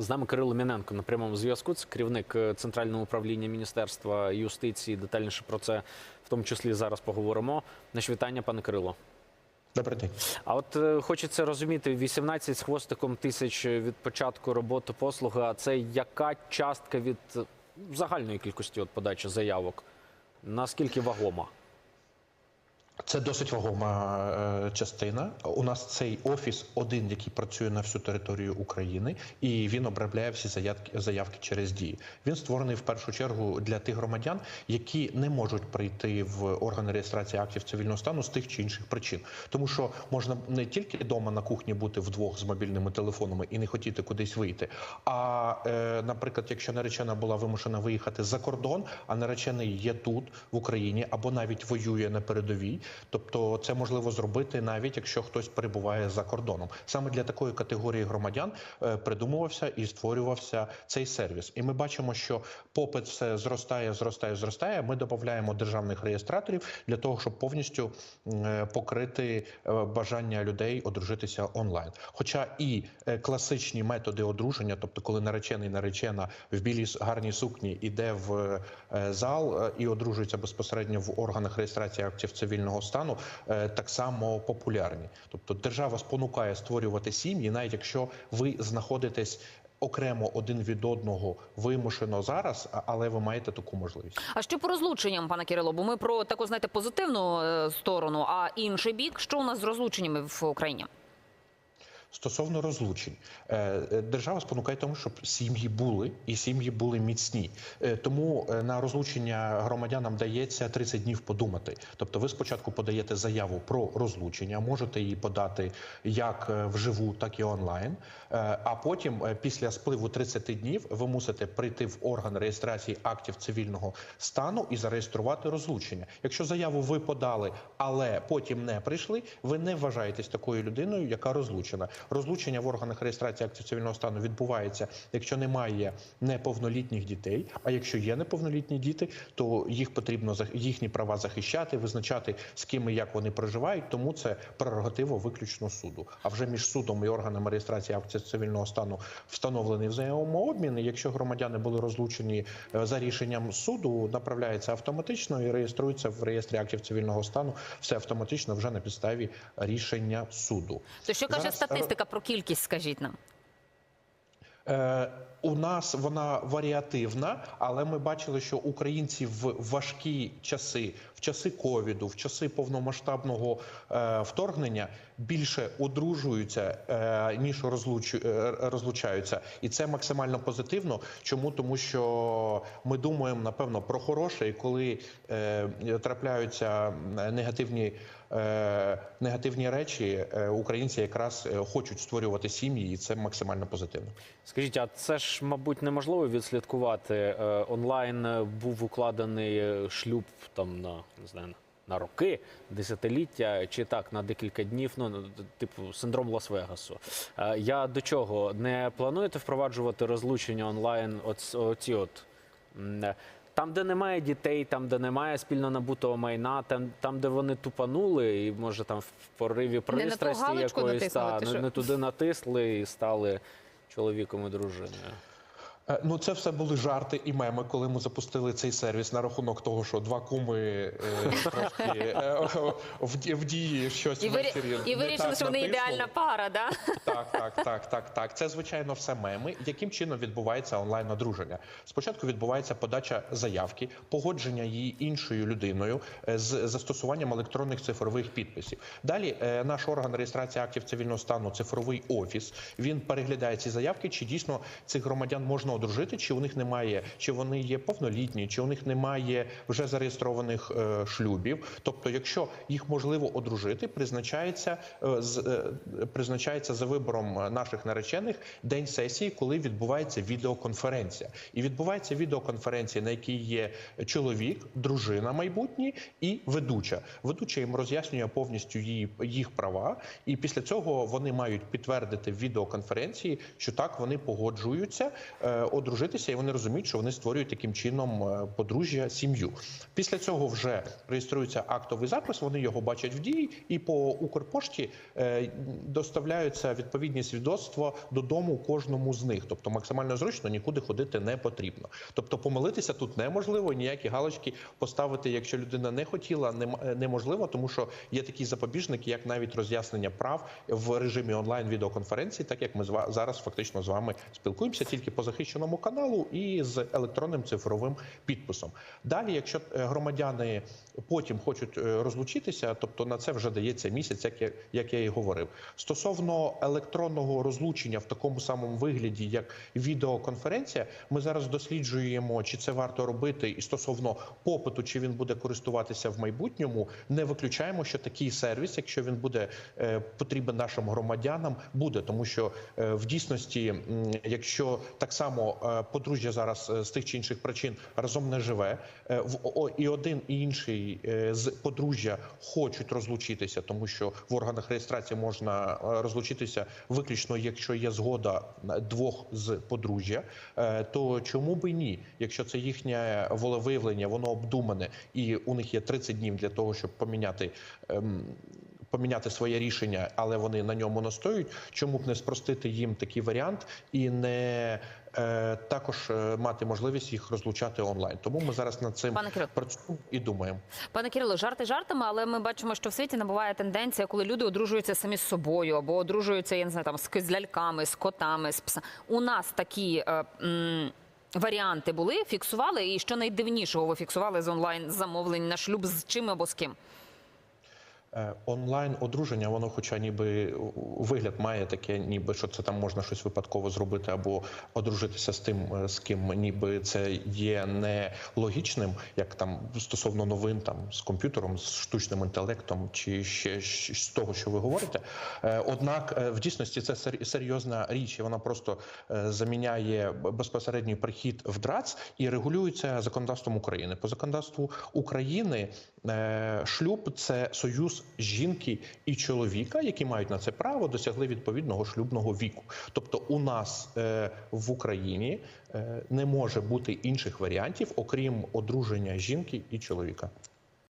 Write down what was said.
З нами Кирило Міненко на прямому зв'язку. Це керівник е, центрального управління Міністерства юстиції. Детальніше про це в тому числі зараз поговоримо. Наші вітання, пане Кирило. Добрий день. А от е, хочеться розуміти, 18 з хвостиком тисяч від початку роботи послуги. А це яка частка від е, загальної кількості от подачі заявок? Наскільки вагома? Це досить вагома е, частина. У нас цей офіс один, який працює на всю територію України, і він обробляє всі заявки, заявки через дії. Він створений в першу чергу для тих громадян, які не можуть прийти в органи реєстрації актів цивільного стану з тих чи інших причин, тому що можна не тільки вдома на кухні бути вдвох з мобільними телефонами і не хотіти кудись вийти. А, е, наприклад, якщо наречена була вимушена виїхати за кордон, а наречений є тут в Україні або навіть воює на передовій. Тобто це можливо зробити навіть якщо хтось перебуває за кордоном. Саме для такої категорії громадян е, придумувався і створювався цей сервіс. І ми бачимо, що попит все зростає, зростає, зростає. Ми додаємо державних реєстраторів для того, щоб повністю е, покрити е, бажання людей одружитися онлайн. Хоча і класичні методи одруження, тобто коли наречений наречена в білій гарній сукні іде в зал і одружується безпосередньо в органах реєстрації актів цивільного стану, е, так само популярні. Тобто держава спонукає створювати сім'ї, навіть якщо ви знаходитесь. Окремо один від одного вимушено зараз, але ви маєте таку можливість. А що по розлученням, пане Кирило? Бо ми про таку знаєте позитивну е, сторону, а інший бік, що у нас з розлученнями в Україні? Стосовно розлучень, е, е, держава спонукає тому, щоб сім'ї були і сім'ї були міцні. Е, Тому на розлучення громадянам дається 30 днів подумати. Тобто, ви спочатку подаєте заяву про розлучення, можете її подати як вживу, так і онлайн. А потім, після спливу 30 днів, ви мусите прийти в орган реєстрації актів цивільного стану і зареєструвати розлучення. Якщо заяву ви подали, але потім не прийшли, ви не вважаєтесь такою людиною, яка розлучена. Розлучення в органах реєстрації актів цивільного стану відбувається, якщо немає неповнолітніх дітей. А якщо є неповнолітні діти, то їх потрібно їхні права захищати, визначати з ким і як вони проживають. Тому це прерогатива виключно суду. А вже між судом і органами реєстрації актів цивільного стану встановлений взаємообмін. І Якщо громадяни були розлучені е, за рішенням суду, направляється автоматично і реєструється в реєстрі актів цивільного стану. Все автоматично вже на підставі рішення суду. То що каже Зараз, статистика про кількість? Скажіть нам. У нас вона варіативна, але ми бачили, що українці в важкі часи, в часи ковіду, в часи повномасштабного е, вторгнення більше одружуються е, ніж розлучу, е, розлучаються, і це максимально позитивно. Чому тому, що ми думаємо напевно про хороше, і коли трапляються негативні. Негативні речі українці якраз хочуть створювати сім'ї, і це максимально позитивно. Скажіть, а це ж, мабуть, неможливо відслідкувати. Е, Онлайн е, був укладений е, шлюб там на не знаю на роки, десятиліття чи так на декілька днів. Ну типу синдром Лас-Вегасу. Я до чого не плануєте впроваджувати розлучення онлайн? Оц- Оці от. Там, де немає дітей, там, де немає спільно набутого майна, там, там де вони тупанули, і може там в пориві пристрасті якоїсь та, не, не туди натисли і стали чоловіком і дружиною. Е, Ну, це все були жарти і меми, коли ми запустили цей сервіс на рахунок того, що два куми е, трошки е, в, в дії щось І, ввечері і вирішили, що вони ідеальна пара, да? Так, так, так, так, так. Це звичайно все меми. Яким чином відбувається онлайн одруження? Спочатку відбувається подача заявки, погодження її іншою людиною е, з застосуванням електронних цифрових підписів. Далі е, наш орган реєстрації актів цивільного стану, цифровий офіс. Він переглядає ці заявки, чи дійсно цих громадян можна одружити, чи у них немає, чи вони є повнолітні, чи у них немає вже зареєстрованих е, шлюбів. Тобто, якщо їх можливо одружити, призначається е, з е, призначається за вибором е, наших наречених день сесії, коли відбувається відеоконференція. І відбувається відеоконференція, на якій є чоловік, дружина майбутні і ведуча. Ведуча їм роз'яснює повністю її їх права, і після цього вони мають підтвердити в відеоконференції, що так вони погоджуються е, одружитися, і вони розуміють, що вони створюють таким чином е, подружжя, сім'ю. Після цього вже реєструється актовий запис. Вони його бачать в дії, і по Укрпошті е, доставляються відповідні свідоцтва додому кожному з них. Тобто максимально зручно нікуди ходити не потрібно. Тобто помилитися тут неможливо, ніякі галочки поставити, якщо людина не хотіла, неможливо, тому що є такі запобіжники, як навіть роз'яснення прав в режимі онлайн відеоконференції, так як ми зараз фактично з вами спілкуємося тільки по захищеному каналу і з електронним цифровим підписом. Далі, якщо е, громадяни потім хочуть е, розлучитися, тобто на це вже дається місяць, як я, як я і говорив. Стосовно електронного розлучення в такому самому вигляді, як відеоконференція, ми зараз досліджуємо, чи це варто робити, і стосовно попиту, чи він буде користуватися в майбутньому, не виключаємо, що такий сервіс, якщо він буде е, потрібен нашим громадянам, буде, тому що в дійсності, якщо так само е, подружжя зараз е, з тих чи інших причин разом не живе, е, і один і інший з подружжя хочуть розлучитися, тому що в органах реєстрації можна розлучитися виключно, якщо є згода двох з подружжя, то чому би ні? Якщо це їхнє волевиявлення, воно обдумане, і у них є 30 днів для того, щоб поміняти. Поміняти своє рішення, але вони на ньому настоюють. Чому б не спростити їм такий варіант і не е, також е, мати можливість їх розлучати онлайн? Тому ми зараз над цим Пане працюємо і думаємо. Пане Кирило, жарти жартами, але ми бачимо, що в світі набуває тенденція, коли люди одружуються самі з собою або одружуються, я не знаю, там з ки- з ляльками, з котами, з псами. У нас такі. Е, м, Варіанти були, фіксували, і що найдивнішого ви фіксували з онлайн замовлень на шлюб з чим або з ким? Е, Онлайн одруження, воно, хоча ніби вигляд має таке, ніби що це там можна щось випадково зробити або одружитися з тим, е, з ким ніби це є не логічним, як там стосовно новин там з комп'ютером, з штучним інтелектом, чи ще з того, що ви говорите. Е, Однак в дійсності це сер- серйозна річ, і вона просто заміняє безпосередній прихід в ДРАЦ і регулюється законодавством України. По законодавству України шлюб це союз жінки і чоловіка, які мають на це право, досягли відповідного шлюбного віку. Тобто, у нас е, в Україні е, не може бути інших варіантів, окрім одруження жінки і чоловіка.